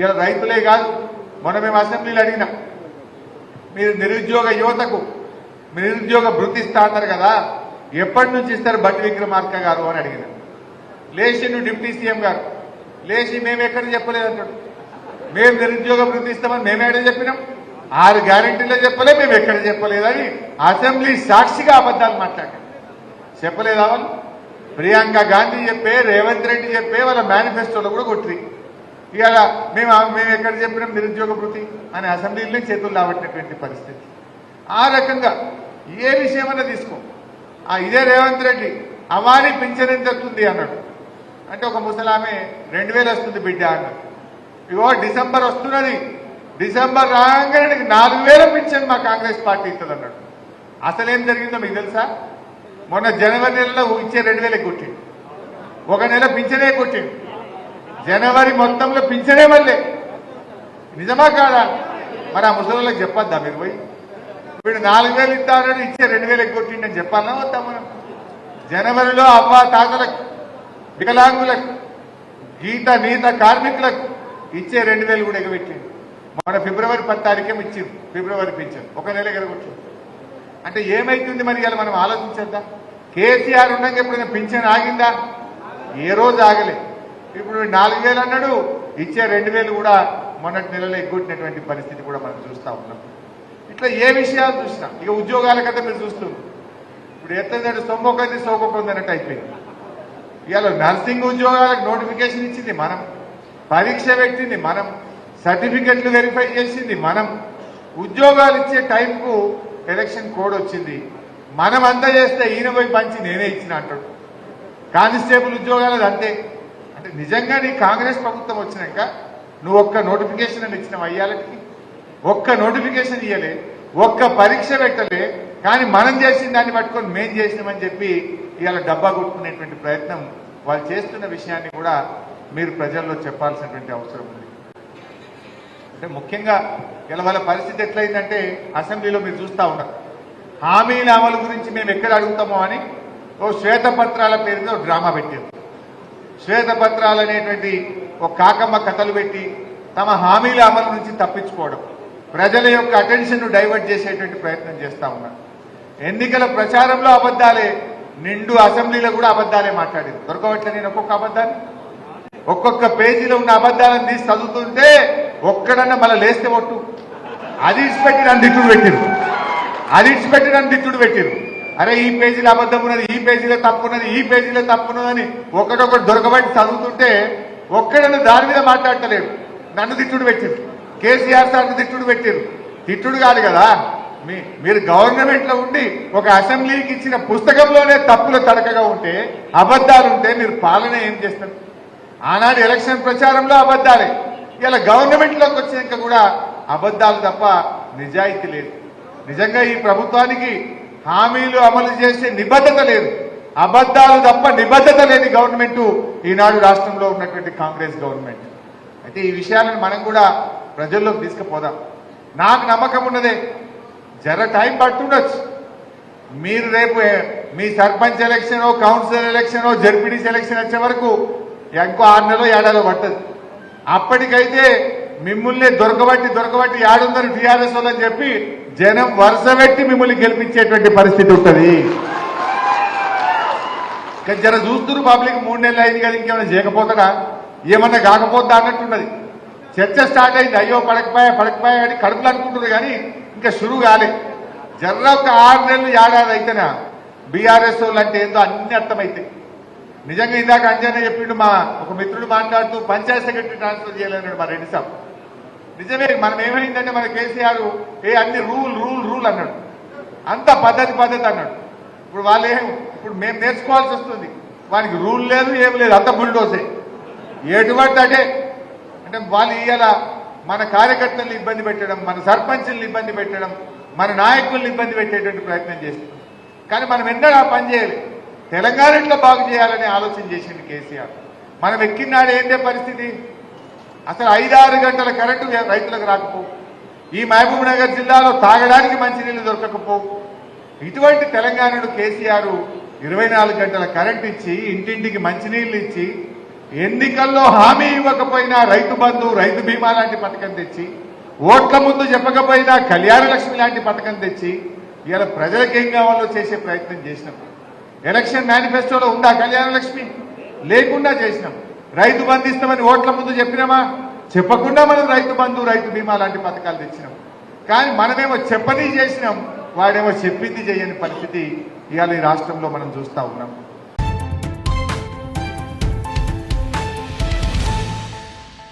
ఇలా రైతులే కాదు మొన్న మేము అసెంబ్లీలో అడిగినాం. మీరు నిరుద్యోగ యువతకు నిరుద్యోగ భృతి ఇస్తా అన్నారు కదా ఎప్పటి నుంచి ఇస్తారు బట్టి విక్రమార్క గారు అని అడిగిన. లేచి నువ్వు డిప్యూటీ సీఎం గారు లేచి మేము ఎక్కడ చెప్పలేదంటాడు మేము నిరుద్యోగ భృతి ఇస్తామని మేము ఎక్కడ చెప్పినాం. ఆరు గ్యారెంటీలో చెప్పలే మేము ఎక్కడ చెప్పలేదని అసెంబ్లీ సాక్షిగా అబద్ధాలు మాట్లాడాం చెప్పలేదా వాళ్ళు? ప్రియాంక గాంధీ చెప్పే రేవంత్ రెడ్డి చెప్పే వాళ్ళ మేనిఫెస్టోలో కూడా కొట్టి ఇవాళ మేము మేము ఎక్కడ చెప్పినాం నిరుద్యోగ భృతి అని అసెంబ్లీలో చేతులు లాబట్టినటువంటి పరిస్థితి. ఆ రకంగా ఏ విషయమైనా తీసుకో. ఆ ఇదే రేవంత్ రెడ్డి అవాని పింఛన్ ఎంత వస్తుంది అన్నాడు. అంటే ఒక ముసలామె రెండు వేలు వస్తుంది బిడ్డ అన్నాడు. ఇగో డిసెంబర్ వస్తున్నది. డిసెంబర్ రాగానే నీకు నాలుగు వేల పింఛన్ మా కాంగ్రెస్ పార్టీ ఇస్తుంది అన్నాడు. అసలేం జరిగిందో మీకు తెలుసా? మొన్న జనవరి నెలలో ఇచ్చే రెండు వేలే కొట్టింది ఒక నెల పింఛనే కొట్టింది జనవరి మొత్తంలో పింఛనే మళ్ళీ. నిజమా కాదా? మరి ఆ ముసలిళ్ళకి చెప్పొద్దా మీరు పోయి? వీడు నాలుగు వేలు ఇస్తానని ఇచ్చే రెండు వేలు కొట్టిండని చెప్పాలా వద్దా మనం? జనవరిలో అవ్వ తాతలకు వికలాంగులకు గీత నీత కార్మికులకు ఇచ్చే రెండు వేలు కూడా ఎగబెట్టింది మన ఫిబ్రవరి పది తారీఖే ఇచ్చింది ఫిబ్రవరి పింఛన్. ఒక నెల ఎగరగొట్టింది అంటే ఏమైతుంది మరి ఇలా మనం ఆలోచించద్దా? కేసీఆర్ ఉండగా ఎప్పుడైనా పింఛన్ ఆగిందా? ఏ రోజు ఆగలేదు ఇప్పుడు నాలుగు వేలు అన్నాడు ఇచ్చే రెండు వేలు కూడా మొన్నటి నెలలో ఎగ్గొట్టినటువంటి పరిస్థితి కూడా మనం చూస్తా ఉన్నాం. ఇట్లా ఏ విషయాలు చూసినా ఇక ఉద్యోగాల కదా మీరు చూస్తున్నారు. ఇప్పుడు ఎత్తంటే సొమ్మొకది సోకొకంది అన్నట్టు అయిపోయింది. ఇవాళ నర్సింగ్ ఉద్యోగాలకు నోటిఫికేషన్ ఇచ్చింది మనం. పరీక్ష పెట్టింది మనం. సర్టిఫికెట్లు వెరిఫై చేసింది మనం. ఉద్యోగాలు ఇచ్చే టైంకు ఎలక్షన్ కోడ్ వచ్చింది. మనం అందజేస్తే ఈయన పోయి పంచి నేనే ఇచ్చిన అంటాడు. కానిస్టేబుల్ ఉద్యోగాలు అంతే. అంటే నిజంగా నీ కాంగ్రెస్ ప్రభుత్వం వచ్చినాక నువ్వు ఒక్క నోటిఫికేషన్ అని ఇచ్చిన అయ్యాలకి ఒక్క నోటిఫికేషన్ ఇయ్యలే ఒక్క పరీక్ష పెట్టలే కానీ మనం చేసిన దాన్ని పట్టుకొని మేం చేసినామని చెప్పి ఇవాళ డబ్బా కొట్టుకునేటువంటి ప్రయత్నం వాళ్ళు చేస్తున్న విషయాన్ని కూడా మీరు ప్రజల్లో చెప్పాల్సినటువంటి అవసరం ఉంది. అంటే ముఖ్యంగా ఇలా వాళ్ళ పరిస్థితి ఎట్లయిందంటే అసెంబ్లీలో మీరు చూస్తా ఉన్నారు. హామీల అమలు గురించి మేము ఎక్కడ అడుగుతామో అని ఓ శ్వేతపత్రాల పేరుతో డ్రామా పెట్టారు శ్వేతపత్రాలు అనేటువంటి ఒక కాకమ్మ కథలు పెట్టి తమ హామీల అమలు నుంచి తప్పించుకోవడం. ప్రజల యొక్క అటెన్షన్ను డైవర్ట్ చేసేటువంటి ప్రయత్నం చేస్తా ఉన్నారు. ఎన్నికల ప్రచారంలో అబద్ధాలే నిండు అసెంబ్లీలో కూడా అబద్ధాలే మాట్లాడింది. దొరకవట్లే నేను ఒక్కొక్క అబద్ధాన్ని? ఒక్కొక్క పేజీలో ఉన్న అబద్ధాలను తీసి చదువుతుంటే ఒక్కడన్నా మళ్ళీ లేస్తే ఒట్టు. అది ఇచ్చిపెట్టి నన్ను దిట్టుడు పెట్టిరు. అది ఇచ్చిపెట్టి నన్ను దిట్టుడు పెట్టిరు. అరే ఈ పేజీలో అబద్ధం ఉన్నది ఈ పేజీలో తప్పు ఉన్నది ఈ పేజీలో తప్పు ఉన్నదని ఒకటొకటి దొరకబట్టి చదువుతుంటే ఒక్కడను దాని మీద మాట్లాడతలేడు. నన్ను తిట్టుడు పెట్టిరు కేసీఆర్ సార్ని తిట్టుడు పెట్టిరు తిట్టుడు కాదు కదా. మీ మీరు గవర్నమెంట్లో ఉండి ఒక అసెంబ్లీకి ఇచ్చిన పుస్తకంలోనే తప్పుల తడకగా ఉంటే అబద్ధాలు ఉంటే మీరు పాలన ఏం చేస్తారు? ఆనాడు ఎలక్షన్ ప్రచారంలో అబద్ధాలే. ఇలా గవర్నమెంట్లోకి వచ్చినాక కూడా అబద్ధాలు తప్ప నిజాయితీ లేదు. నిజంగా ఈ ప్రభుత్వానికి హామీలు అమలు చేసే నిబద్ధత లేదు. అబద్ధాలు తప్ప నిబద్ధత లేని గవర్నమెంట్ ఈనాడు రాష్ట్రంలో ఉన్నటువంటి కాంగ్రెస్ గవర్నమెంట్. అయితే ఈ విషయాలను మనం కూడా ప్రజల్లోకి తీసుకుపోదాం. నాకు నమ్మకం ఉన్నదే జర టైం పట్టుండొచ్చు. మీరు రేపు మీ సర్పంచ్ ఎలక్షన్ కౌన్సిలర్ ఎలక్షన్ జడ్పీడీ ఎలక్షన్ వచ్చే వరకు ఇంకో ఆరు నెలలో ఏడాలో పట్టదు. అప్పటికైతే మిమ్మల్ని దొరకబట్టి దొరకబట్టి ఏడుందని టీఆర్ఎస్ వాళ్ళని చెప్పి జనం వరుస పెట్టి మిమ్మల్ని గెలిపించేటువంటి పరిస్థితి ఉంటుంది. ఇక జర చూస్తున్నారు పబ్లిక్ మూడు నెలలు అయింది కదా ఇంకేమైనా చేయకపోతాడా? ఏమన్నా కాకపోతా అన్నట్టున్నది. చర్చ స్టార్ట్ అయింది. అయ్యో పడకపోయా పడకపోయా అని కడుపులు అనుకుంటుంది కానీ ఇంకా షురువు కాలే. జర్ర ఒక ఆరు నెలలు ఏడాది అయితేనా? బీఆర్ఎస్ వాళ్ళు అంటే ఏందో అన్ని అర్థమైతాయి. నిజంగా ఇందాక అంజనే చెప్పిండు మా ఒక మిత్రుడు మాట్లాడుతూ పంచాయత్ సెక్రటరీ ట్రాన్స్ఫర్ చేయలేనాడు మా రెడ్డి సాబ్. నిజమే మనం ఏమైందంటే మన కేసీఆర్ ఏ అన్ని రూల్ రూల్ రూల్ అన్నాడు. అంత పద్ధతి పద్ధతి అన్నాడు. ఇప్పుడు వాళ్ళు ఏం ఇప్పుడు మేము నేర్చుకోవాల్సి వస్తుంది. వానికి రూల్ లేదు ఏం లేదు అంత బుల్డోసే ఎటువంటి అంటే అంటే వాళ్ళు ఇవాళ మన కార్యకర్తలను ఇబ్బంది పెట్టడం మన సర్పంచులను ఇబ్బంది పెట్టడం మన నాయకుల్ని ఇబ్బంది పెట్టేటువంటి ప్రయత్నం చేస్తుంది కానీ మనం ఎన్నడూ ఆ పని చేయాలి? తెలంగాణ బాగు చేయాలని ఆలోచన చేసింది కేసీఆర్. మనం ఎక్కినాడు ఏంటే పరిస్థితి? అసలు ఐదారు గంటల కరెంటు రైతులకు రాకపోవు ఈ మహబూబ్ నగర్ జిల్లాలో తాగడానికి మంచినీళ్ళు దొరకకపోవు ఇటువంటి తెలంగాణను కేసీఆర్ ఇరవై నాలుగు గంటల కరెంట్ ఇచ్చి ఇంటింటికి మంచినీళ్ళు ఇచ్చి ఎన్నికల్లో హామీ ఇవ్వకపోయినా రైతు బంధు రైతు బీమా లాంటి పథకం తెచ్చి ఓట్ల ముందు చెప్పకపోయినా కళ్యాణ లక్ష్మి లాంటి పథకం తెచ్చి ఇలా ప్రజలకు ఏం కావాలో చేసే ప్రయత్నం చేసినాం. ఎలక్షన్ మేనిఫెస్టోలో ఉందా కళ్యాణ లక్ష్మి? లేకుండా చేసినాం. రైతు బంధు ఇస్తామని ఓట్ల ముందు చెప్పినామా? చెప్పకుండా మనం రైతు బంధు రైతు బీమా లాంటి పథకాలు తెచ్చినాం. కానీ మనమేమో చెప్పని చేసినాం వాడేమో చెప్పింది చేయని పరిస్థితి ఇవాళ ఈ రాష్ట్రంలో మనం చూస్తా ఉన్నాం.